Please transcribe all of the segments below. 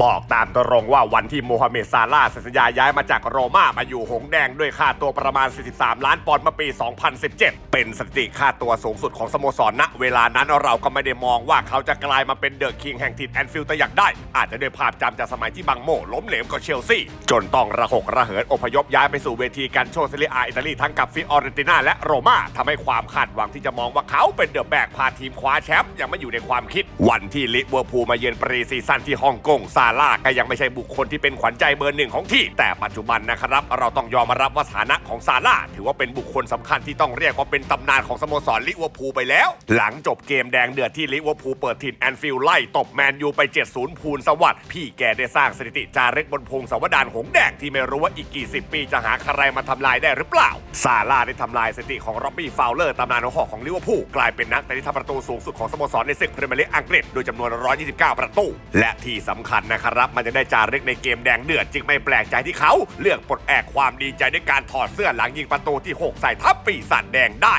บอกตามตรงว่าวันที่โมฮัมเหม็ดซาลาสัญญาย้ายมาจากโรม่ามาอยู่หงแดงด้วยค่าตัวประมาณ 43 ล้านปอนด์เมื่อปี 2017 เป็นสถิติค่าตัวสูงสุดของสโมสรณเวลานั้นเราก็ไม่ได้มองว่าเขาจะกลายมาเป็นเดอะคิงแห่งถิ่นแอนฟิลด์แต่อย่างได้ อาจจะด้วยภาพจำจากสมัยที่บังโมล้มเหลวกับเชลซีจนต้องระหกระเหินอพยพย้ายไปสู่เวทีการโชว์เซเรียอาอิตาลีทั้งกับฟิออเรนติน่าและโรม่าทำให้ความคาดหวังที่จะมองว่าเขาเป็นเดอะแบกพาทีมคว้าแชมป์ยังไม่อยู่ในความคิด วันที่ลิเวอร์พูลมาเยือนปรีซีซั่นที่ฮ่องกงซาร่าก็ยังไม่ใช่บุคคลที่เป็นขวัญใจเบอร์หนึ่งของที่ แต่ปัจจุบันนะครับ เราต้องยอมรับว่าสถานะของซาร่าถือว่าเป็นบุคคลสำคัญที่ต้องเรียกว่าเป็นตำนานของสโมสรลิเวอร์พูลไปแล้ว หลังจบเกมแดงเดือดที่ลิเวอร์พูลเปิดถิ่นแอนฟิลด์ไล่ตบแมนยูไป 7-0พูลสวัสดิ์พี่แกได้สร้างสถิติจารึกบนพงศาวดารหงแดงที่ไม่รู้ว่าอีกกี่สิบปีจะหาใครมาทำลายได้หรือเปล่า ซาร่าได้ทำลายสถิติของร็อบบี้ฟาวเลอร์ตำนานของหอกของลิเวอร์พูลกลายเป็นนักเตะที่ทำประตูสูงสุดของสโมสรในศึกพรีเมียร์ลีกอังกฤษโดยจำนวน 129 ประตู และที่สำคัญนะครับ มันจะได้จารึกในเกมแดงเดือด จึงไม่แปลกใจที่เขาเลือกปลดแอกความดีใจด้วยการถอดเสื้อหลังยิงประตูที่ 6 ใส่ทัพปีศาจแดงได้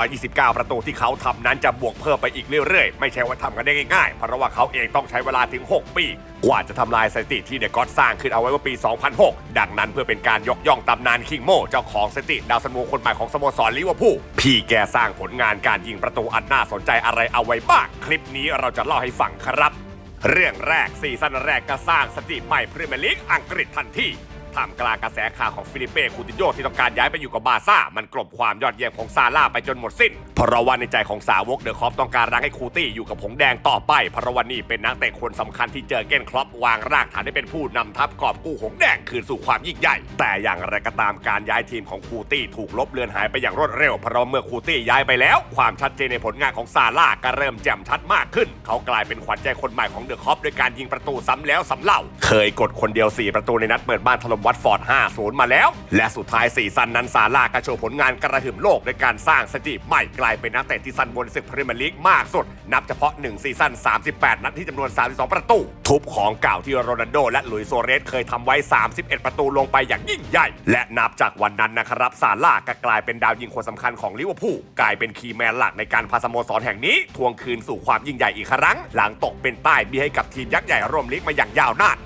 129 ประตูที่เขาทำนั้นจะบวกเพิ่มไปอีกเรื่อยๆ ไม่ใช่ว่าทำกันได้ง่ายๆ เพราะว่าเขาเองต้องใช้เวลาถึง 6 ปี กว่าจะทำลายสถิติที่เดอะก็อดสร้างขึ้นเอาไว้เมื่อปี 2006 ดังนั้นเพื่อเป็นการยกย่องตำนานคิงโมเจ้าของสถิติดาวซันโวคนใหม่ของสโมสรลิเวอร์พูลพี่แกสร้างผลงานการยิงประตูอันน่าสนใจอะไรเอาไว้บ้างคลิปนี้เราจะเล่าให้ฟังครับ เรื่องแรกซีซั่นแรกก็สร้างสถิติใหม่พรีเมียร์ลีกอังกฤษทันที ท่ามกลางกระแสข่าวของฟิลิปเป้คูตินโยที่ต้องการย้ายไปอยู่กับบาซ่า มันกลบความยอดเยี่ยมของซาร่าไปจนหมดสิ้น เพราะว่าในใจของสาวกเดอะคอปต้องการรักให้คูตี้อยู่กับผงแดงต่อไป เพราะว่านี่เป็นนักเตะคนสำคัญที่เจอเก้นครอปวางรากฐานให้เป็นผู้นำทัพกอบกู้หงแดงคืนสู่ความยิ่งใหญ่ แต่อย่างไรก็ตามการย้ายทีมของคูตี้ถูกลบเลือนหายไปอย่างรวดเร็ว เพราะเมื่อคูตี้ย้ายไปแล้ว ความชัดเจนในผลงานของซาร่าก็เริ่มแจ่มชัดมากขึ้น เขากลายเป็นขวัญใจคนใหม่ของเดอะคอปด้วยการยิงประตูซ้ำแล้วซ้ำเล่า เคยกดคนเดียว4ประตูในนัดเปิดบ้านถล่มวัตฟอร์ด 5-0 มาแล้ว และสุดท้ายซีซั่นนั้นซาร่าก็โชว์ผลงานกระหึ่มโลกด้วยการสร้างสถิติใหม่กลายเป็นนักเตะที่สั้นบนศึกพรีเมียร์ลีกมากสุด นับเฉพาะ 1 ซีซั่น 38 นัดที่จำนวน 32 ประตู ทุบของเก่าที่โรนัลโด และหลุยส์โซเรสเคยทำไว้ 31 ประตูลงไปอย่างยิ่งใหญ่ และนับจากวันนั้นนะครับซาร่าก็กลายเป็นดาวยิงคนสำคัญของลิเวอร์พูลกลายเป็นคีย์แมนหลักในการพาสโมสรแห่งนี้ทวงคืนสู่ความยิ่งใหญ่อีกครั้ง หลังตกเป็นใต้บีให้กับทีมยักษ์ใหญ่ร่วมลีกมาอย่างยาวนาน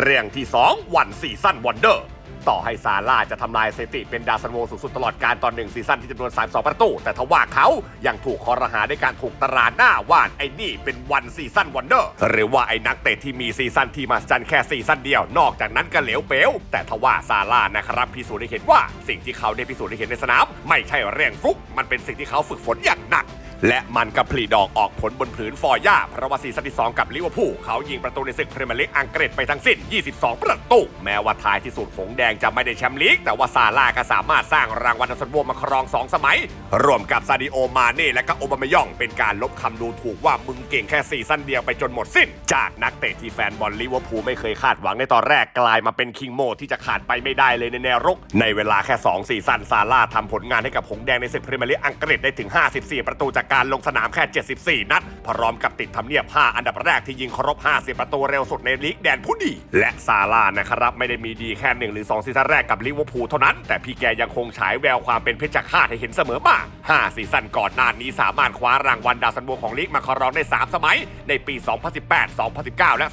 เรื่องที่ 2 วันซีซั่นวันเดอร์ต่อให้ซาร่าจะทำลายสถิติเป็นดาวซันโวสูงสุดตลอดการตอนหนึ่งซีซั่นที่จำนวน 32 ประตู แต่ทว่าเขายังถูกคอรหาด้วยการถูกตราหน้าว่านไอ้นี่เป็นวันซีซั่นวันเดอร์ หรือว่าไอ้นักเตะที่มีซีซั่นที่มาจันแค่ซีซั่นเดียว นอกจากนั้นก็เหลวเป๋วแต่ทว่าซาร่านะครับพิสูจน์ได้เห็นว่า สิ่งที่เขาได้พิสูจน์ได้เห็นในสนาม ไม่ใช่เรื่องฟลุกมันเป็นสิ่งที่เขาฝึกฝนอย่างหนัก และมันก็ผลิดอกออกผลบนผืนฟอร์ย่าเพราะว่าซีซั่นที่2กับลิเวอร์พูลเขายิงประตูในศึกพรีเมียร์ลีกอังกฤษไปทั้งสิ้น 22 ประตู แม้ว่าท้ายที่สุดหงแดงจะไม่ได้แชมป์ลีก แต่ว่าซาร่าก็สามารถสร้างรางวัลอันสมบูรณ์มาครอง 2 สมัย รวมกับซาดิโอมาเน่และก็โอบามายอง เป็นการลบคำดูถูกว่ามึงเก่งแค่ซีซั่นเดียวไปจนหมดสิ้น จากนักเตะที่แฟนบอลลิเวอร์พูลไม่เคยคาดหวังในตอนแรกกลายมาเป็นคิงโมที่จะขาดไปไม่ได้เลยในแนวรุก ในเวลาแค่2ซีซั่นซาร่าทำผลงานให้กับหงแดงในศึกพรีเมียร์ลีกอังกฤษได้ถึง 54 ประตูจากการลงสนามแค่ 74 นัด พร้อมกับติดทำเนียบ 5 อันดับแรกที่ยิงครบ 50 ประตูเร็วสุดในลีกแดนผู้ดี และซาร่านะครับ ไม่ได้มีดีแค่ 1 หรือ 2 ซีซั่นแรกกับลิเวอร์พูลเท่านั้น แต่พี่แกยังคงฉายแววความเป็นเพชฌฆาตให้เห็นเสมอมา5ซีซั่นก่อนหน้านี้สามารถคว้ารางวัลดาวซันโวของลีกมาครองได้ 3 สมัย ในปี 2018 2019 และ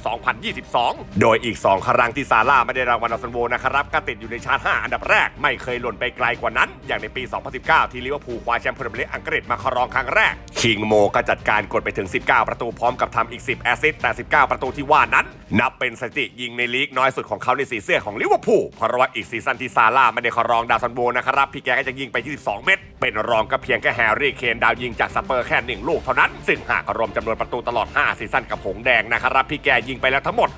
2022 โดยอีก 2 ครั้งที่ซาร่าไม่ได้รางวัลดาวซันโวนะครับก็ติดอยู่ในชาร์ต5อันดับแรกไม่เคยหล่นไปไกลกว่านั้น อย่างในปี 2019 ที่ลิเวอร์พูลคว้าแชมป์พรีเมียร์ลีกอังกฤษมาครองครั้งแรกคิงโมก็จัดการกดไปถึง19 ประตูพร้อมกับทำอีก 10 แอสซิสต์แต่ 19 ประตูที่ว่านั้น นับเป็นสถิติยิงในลีกน้อยสุดของเขาในสีเสื้อของลิเวอร์พูลเพราะว่าอีกซีซั่นที่ซาร่าไม่ได้ครองดาวซันโวนะครับพี่แกก็จะยิงไป 22 เม็ดเป็นรองก็เพียงแค่แฮร์รี่เคนดาวยิงจากสเปอร์แค่หนึ่งลูกเท่านั้น ซึ่งหากรวมจำนวนประตูตลอด 5 ซีซั่นกับหงแดงนะครับพี่แกยิงไปแล้วทั้งหมด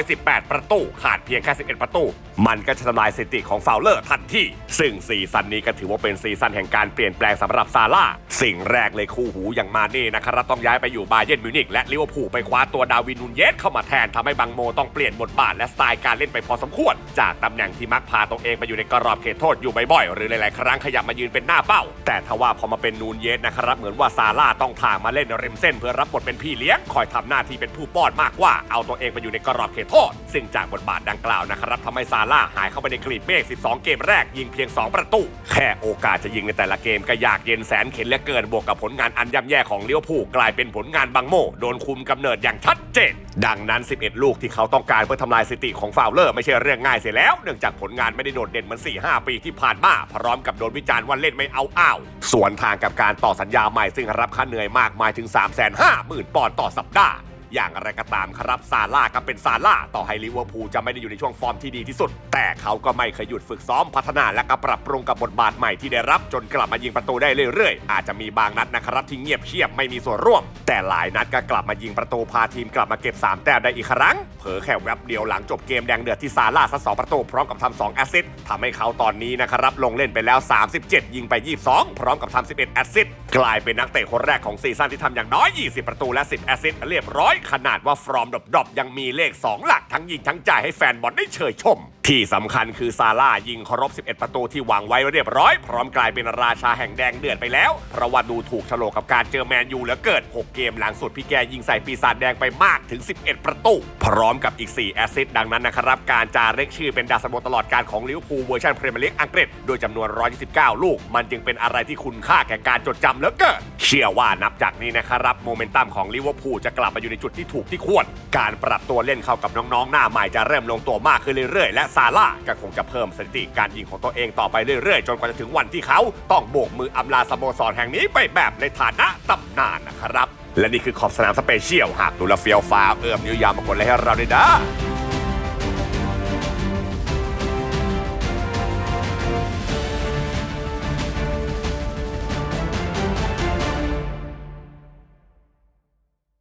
118 ประตูขาดเพียงแค่ 11 ประตู มันก็จะทำลายสถิติของฟาวเลอร์ทันทีซึ่งซีซั่นนี้ก็ถือว่าเป็นซีซั่นแห่งการเปลี่ยนแปลงสำหรับซาร่าสิ่งแรกเลยคู่หูอย่างมาเน่นะครับต้องย้ายไปอยู่บาเยิร์นมิวนิกและลิเวอร์พูลไปคว้าตัวดาวินนูนเยสเข้ามาแทนทำให้บังโมต้องเปลี่ยนบทบาทและสไตล์การเล่นไปพอสมควร จากตำแหน่งที่มักพาตัวเองไปอยู่ในกรอบเขตโทษอยู่บ่อยๆหรือหลายๆครั้งขยับมายืนเป็นหน้าเป้า แต่ทว่าพอมาเป็นนูนเยสนะครับเหมือนว่าซาร่าต้องทางมาเล่นริมเส้น เพื่อรับบทเป็นพี่เลี้ยงคอยทำหน้าที่เป็นผู้ป้อนมากกว่าเอาตัวเองไปอยู่ในกรอบเขตโทษ ซึ่งจากบทบาทดังกล่าวนะครับทำให้ซาร่าหายเข้าไปในกลีบเมฆ12 เกมแรกยิงเพียง 2 ประตู แค่โอกาสจะยิงในแต่ละเกมก็ยากเย็นแสนเข็นเหลือเกินบวกกับผลงานอันย่ำแย่ของลิเวอร์พูลกลายเป็นผลลงานบางโมโดนคุมกำเนิดอย่างชัดเจน ดังนั้น 11 ลูกที่เขาต้องการเพื่อทำลายสถิติของฟาวเลอร์ไม่ใช่เรื่องง่ายเสียแล้ว เนื่องจากผลงานไม่ได้โดดเด่นเหมือน 4-5 ปีที่ผ่านมาพร้อมกับโดนวิจารณ์ว่าเล่นไม่เอาอ้าวส่วนทางกับการต่อสัญญาใหม่ซึ่งรับค่าเหนื่อยมากมายถึง 350,000ปอนด์ต่อสัปดาห์ อย่างไรก็ตามครับซาร่าก็เป็นซาร่าต่อให้ลิเวอร์พูลจะไม่ได้อยู่ในช่วงฟอร์มที่ดีที่สุด แต่เขาก็ไม่เคยหยุดฝึกซ้อมพัฒนาและก็ปรับปรุงกับบทบาทใหม่ที่ได้รับจนกลับมายิงประตูได้เรื่อยๆ อาจจะมีบางนัดนะครับที่เงียบเชียบไม่มีส่วนร่วม แต่หลายนัดก็กลับมายิงประตูพาทีมกลับมาเก็บ3แต้มได้อีกครั้ง เผลอแค่แวบเดียวหลังจบเกมแดงเดือดที่ซาร่าซัดสองประตูพร้อมกับทำ2แอสซิสต์ทำให้เขาตอนนี้นะครับลงเล่นไปแล้ว 37 ยิงไป 22 พร้อมกับทำ11แอสซิสต์กลายเป็นนักเตะคนแรกของซีซั่นที่ทำอย่างน้อย 20 ประตูและ 10 แอสซิสต์เรียบร้อยขนาดว่าฟอร์มดรอปยังมีเลข 2 หลัก ทั้งยิงทั้งจ่ายให้แฟนบอลได้เชยชม ที่สำคัญคือซาร่ายิงครบ11 ประตูที่วางไว้เรียบร้อย พร้อมกลายเป็นราชาแห่งแดงเดือดไปแล้วเพราะว่าดูถูกโฉลกกับการเจอแมนยูเหลือเกิน6เกมหลังสุดพี่แกยิงใส่ปีศาจแดงไปมากถึง 11 ประตู พร้อมกับอีก 4 แอสซิสต์ดังนั้นนะครับ การจารึกชื่อเป็นดาวซันโบตลอดการของลิเวอร์พูลเวอร์ชันพรีเมียร์ลีกอังกฤษโดยจำนวน 129 ลูก มันจึงเป็นอะไรที่คุณค่าแก่การจดจำเหลือเกินเชื่อว่านับจากนี้นะครับโมเมนตัมของลิเวอร์พูลจะกลับมาอยู่ในจุดที่ถูกที่ควร การปรับตัวเล่นเข้ากับน้ององหน้าใหม่จะเริ่มลงตัวมากขึ้นเรื่อยๆ และซาร่าก็คงจะเพิ่มสถิติการยิงของตัวเองต่อไปเรื่อยๆ จนกว่าจะถึงวันที่เขา ต้องโบกมืออำลาสโมสรแห่งนี้ไปแบบในฐานะตำนานนะครับ และนี่คือขอบสนามสเปเชียลหากดูแลเฟียวฟ้าวเอื้อมนิ้วยาวมากดไลค์ให้เราด้วยนะ